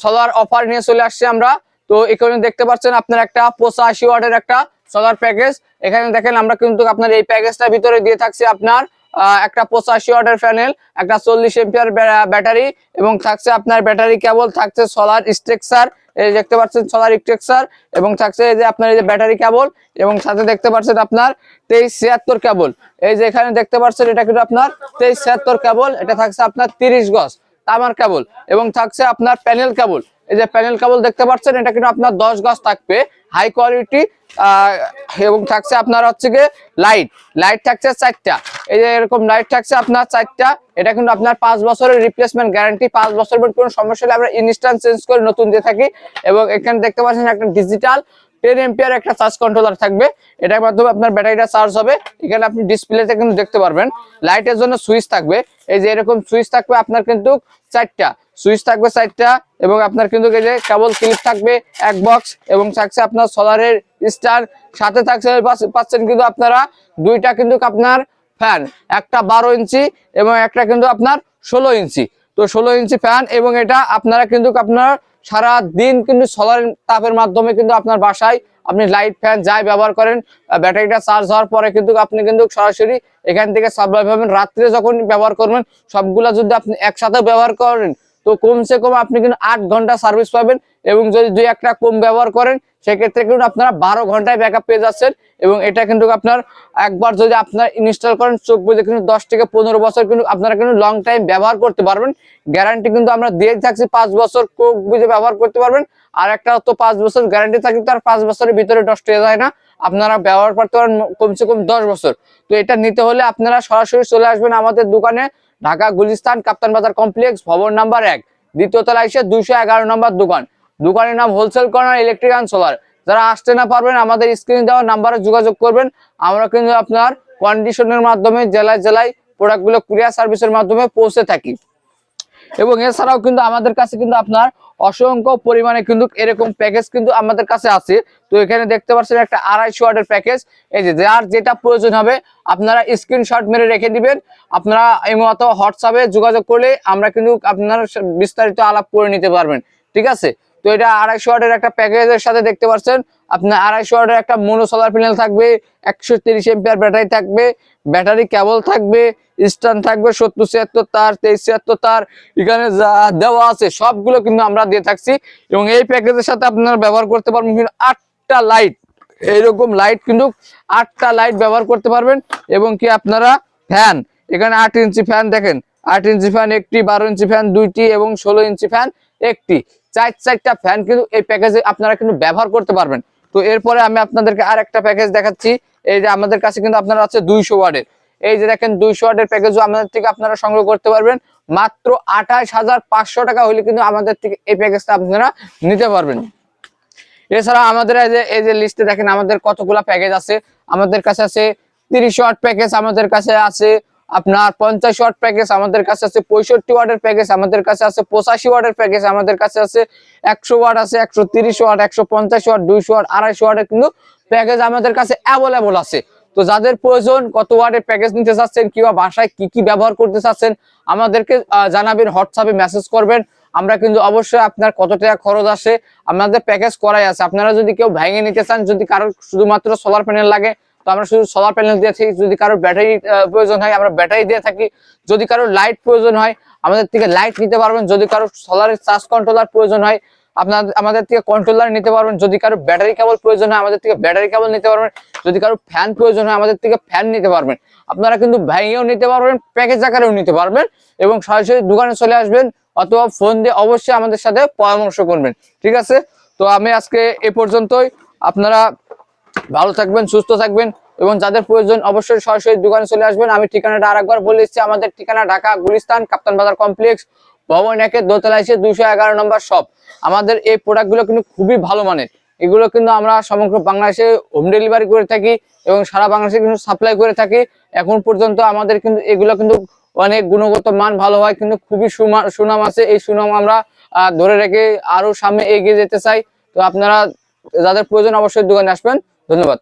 Solar offer নিয়ে চলে আসছি আমরা। তো এখানে দেখতে পাচ্ছেন আপনার একটা পঁচাশি ওয়াটের একটা সোলার প্যাকেজ এখানে দেখেন আমরা কিন্তু আপনার এই প্যাকেজটার ভিতরে দিয়ে থাকছি আপনার একটা পঁচাশি ওয়াটের প্যানেল একটা চল্লিশ এম্পিয়ার ব্যাটারি এবং থাকছে আপনার ব্যাটারি কেবল থাকছে সোলার স্ট্রেকচার এই দেখতে পাচ্ছেন সোলার স্ট্রেকচার এবং থাকছে এই যে আপনার এই যে ব্যাটারি কেবল এবং সাথে দেখতে পাচ্ছেন আপনার তেইশ ছিয়াত্তর কেবল এই যে এখানে দেখতে পাচ্ছেন এটা কিন্তু আপনার তেইশ ছিয়াত্তর কেবল এটা থাকছে আপনার তিরিশ গজ। তামার কেবল এবং থাকছে আপনার প্যানেল কেবল। এই যে প্যানেল কেবল দেখতে পাচ্ছেন, এটা কিন্তু আপনার দশ গজ থাকবে হাই কোয়ালিটি এবং থাকছে আপনার হচ্ছে গিয়ে লাইট লাইট থাকছে চারটা। এই যে এরকম লাইট থাকছে আপনার চারটা, এটা কিন্তু আপনার পাঁচ বছরের রিপ্লেসমেন্ট গ্যারান্টি পাঁচ বছর কোনো সমস্যা হলে আমরা ইনস্ট্যান্ট চেঞ্জ করে নতুন দিয়ে থাকি। এবং এখানে দেখতে পাচ্ছেন একটা ডিজিটাল টেন এম্পিয়ার একটা চার্জ কন্ট্রোলার থাকবে। এটার মাধ্যমে আপনার ব্যাটারিটা চার্জ হবে। এখানে আপনি ডিসপ্লেতে কিন্তু দেখতে পারবেন। লাইটের জন্য সুইচ থাকবে। এই যে এরকম সুইচ থাকবে, আপনার কিন্তু চারটা। সুইচ থাকবে চারটা এবং আপনার কিন্তু এই যে কেবল ক্লিপ থাকবে, এক বক্স এবং থাকছে আপনার সোলারের স্টার সাথে থাকছে পাচ্ছ- পাচ্ছেন কিন্তু আপনারা দুইটা কিন্তু আপনার ফ্যান একটা বারো ইঞ্চি এবং একটা কিন্তু আপনার ষোলো ইঞ্চি। তো ষোলো ইঞ্চি ফ্যান এবং এটা আপনারা কিন্তু আপনার সারা দিন কিন্তু সোলার তাপের মাধ্যমে কিন্তু আপনার বাসায় আপনি লাইট ফ্যান যাই ব্যবহার করেন ব্যাটারিটা চার্জ হওয়ার পরে কিন্তু আপনি কিন্তু সরাসরি এখান থেকে সাপ্লাই পাবেন রাত্রে যখন ব্যবহার করবেন, সবগুলা যদি আপনি একসাথে ব্যবহার করেন, তো কমসে কম আপনি কিন্তু আট ঘণ্টা সার্ভিস পাবেন। এবং যদি দুই একটা কম ব্যবহার করেন, সেক্ষেত্রে কিন্তু আপনারা বারো ঘন্টায় ব্যাকআপ পেয়ে যাচ্ছেন এবং এটা কিন্তু আপনার একবার যদি আপনার ইনস্টল করেন, চোখ বুঝে কিন্তু দশ থেকে পনেরো বছর কিন্তু আপনারা কিন্তু লং টাইম ব্যবহার করতে পারবেন। গ্যারান্টি কিন্তু আমরা দিয়ে থাকছি পাঁচ বছর কোক বুঝে ব্যবহার করতে পারবেন। আর একটা তো পাঁচ বছর গ্যারান্টি থাকে তার পাঁচ বছরের ভিতরে নষ্ট হয়ে যায় না। আপনারা ব্যবহার করতে পারেন কমসে কম দশ বছর। তো এটা নিতে হলে আপনারা সরাসরি চলে আসবেন আমাদের দোকানে, ঢাকা গুলিস্তান, কাপ্তান বাজার কমপ্লেক্স, ভবন নাম্বার এক, দ্বিতীয় তলা এসে দুইশো এগারো নম্বর দোকান। দোকানের নাম wholesale corner electric and solar যারা আসতে না পারবেন, আমাদের স্ক্রিনে দেওয়া নাম্বারে যোগাযোগ করবেন। আমরা কিন্তু আপনার কন্ডিশনের মাধ্যমে, জেলায় জেলায় প্রোডাক্টগুলো কুরিয়ার সার্ভিসের মাধ্যমে পৌঁছে থাকি। এবং এছাড়াও কিন্তু আমাদের কাছে কিন্তু আপনার অসংখ্য পরিমাণে কিন্তু এরকম প্যাকেজ কিন্তু আমাদের কাছে আছে। তো এখানে দেখতে পাচ্ছেন একটা আড়াইশো ওয়াটের প্যাকেজ এই যে, যার যেটা প্রয়োজন হবে, আপনারা স্ক্রিনশট মেরে রেখে দিবেন। আপনারা এই মতো হোয়াটসঅ্যাপে যোগাযোগ করলে আমরা কিন্তু আপনার বিস্তারিত আলাপ করে নিতে পারবেন। ঠিক আছে? তো এটা আড়াইশো ওয়াটের একটা প্যাকেজের সাথে দেখতে পাচ্ছেন। আপনার আড়াইশো ওয়াটের একটা মোনো সোলার প্যানেল থাকবে, একশো তিরিশ এম্পিয়ার ব্যাটারি থাকবে, ব্যাটারি কেবল থাকবে স্ট্যান্ড থাকবে সত্তর ছিয়াত্তর তার, তেইশ ছিয়াত্তর তার, এখানে যা দেওয়া আছে সবগুলো কিন্তু আমরা দিয়ে থাকছি। এবং এই প্যাকেজের সাথে আপনারা ব্যবহার করতে পারবেন কিন্তু আটটা লাইট এইরকম লাইট কিন্তু আটটা লাইট ব্যবহার করতে পারবেন। এবং কি আপনারা ফ্যান এখানে আট ইঞ্চি ফ্যান দেখেন, আট ইঞ্চি ফ্যান একটি, বারো ইঞ্চি ফ্যান দুইটি এবং ষোলো ইঞ্চি ফ্যান একটি। চার চারটা ফ্যান কিন্তু এই প্যাকেজে আপনারা কিন্তু ব্যবহার করতে পারবেন। তো এরপরে আমি আপনাদেরকে আর একটা প্যাকেজ দেখাচ্ছি। এই যে আমাদের কাছে কিন্তু আপনারা আছে দুইশো ওয়ার্ডের। এই যে দেখেন দুইশো ওয়ার্ডের প্যাকেজও আমাদের থেকে আপনারা সংগ্রহ করতে পারবেন। মাত্র আঠাশ হাজার পাঁচশো টাকা হলে কিন্তু আমাদের থেকে এই প্যাকেজটা আপনারা নিতে পারবেন। এছাড়া আমাদের এই যে এই যে লিস্টে দেখেন আমাদের কতগুলা প্যাকেজ আছে। আমাদের কাছে আছে তিরিশ ওয়াট প্যাকেজ আমাদের কাছে আছে আপনার পঞ্চাশ ওয়াট প্যাকেজ আমাদের কাছে আছে, পঁয়ষট্টি ওয়াটের প্যাকেজ আমাদের কাছে আছে, পঁচাশি ওয়াটের প্যাকেজ আমাদের কাছে আছে, একশো ওয়াট আছে, একশো তিরিশ ওয়াট একশো পঞ্চাশ ওয়াট দুইশো ওয়াট আড়াইশো ওয়াটের কিন্তু প্যাকেজ আমাদের কাছে অ্যাভেলেবল আছে। তো যাদের প্রয়োজন, কত ওয়াটের প্যাকেজ নিতে চাচ্ছেন, কিংবা বাসায় কি কি ব্যবহার করতে চাচ্ছেন, আমাদেরকে জানাবেন, হোয়াটসঅ্যাপে মেসেজ করবেন। আমরা কিন্তু অবশ্যই আপনার কত টাকা খরচ আসে, আমাদের প্যাকেজ করাই আছে। আপনারা যদি কেউ ভেঙে নিতে চান, যদি কারোর শুধুমাত্র সোলার প্যানেল লাগে তো আমরা শুধু সোলার প্যানেল দিয়ে থাকি, যদি কারোর ব্যাটারি প্রয়োজন হয়, আমরা ব্যাটারি দিয়ে থাকি। যদি কারোর লাইট প্রয়োজন হয়, আমাদের থেকে লাইট নিতে পারবেন। যদি কারোর সোলারের চার্জ কন্ট্রোলার প্রয়োজন হয়, আপনার, আমাদের থেকে কন্ট্রোলার নিতে পারবেন। যদি কারও ব্যাটারি কেবল প্রয়োজন হয়, আমাদের থেকে ব্যাটারি কেবল নিতে পারবেন। যদি কারও ফ্যান প্রয়োজন হয়, আমাদের থেকে ফ্যান নিতে পারবেন। আপনারা কিন্তু ভেঙেও নিতে পারবেন প্যাকেজ আকারেও নিতে পারবেন এবং সরাসরি দোকানে চলে আসবেন অথবা ফোন দিয়ে অবশ্যই আমাদের সাথে পরামর্শ করবেন। ঠিক আছে? তো আমি আজকে এ পর্যন্তই। আপনারা ভালো থাকবেন, সুস্থ থাকবেন এবং যাদের প্রয়োজন অবশ্যই সরাসরি দোকানে চলে আসবেন। আমি ঠিকানাটা আরেকবার বলে দিচ্ছি। আমাদের ঠিকানা ঢাকা গুলিস্তান, কাপ্তান বাজার কমপ্লেক্স, ভবন একের দোতলা এসে দুইশো এগারো নম্বর শপ। আমাদের এই প্রোডাক্টগুলো কিন্তু খুবই ভালো মানের। এগুলো কিন্তু আমরা সমগ্র বাংলাদেশে হোম ডেলিভারি করে থাকি এবং সারা বাংলাদেশে কিন্তু সাপ্লাই করে থাকি। এখন পর্যন্ত আমাদের কিন্তু এগুলো কিন্তু অনেক গুণগত মান ভালো হয়, কিন্তু খুবই সুনাম আছে। এই সুনাম আমরা ধরে রেখে আরও সামনে এগিয়ে যেতে চাই। তো আপনারা যাদের প্রয়োজন অবশ্যই দোকানে আসবেন। ধন্যবাদ।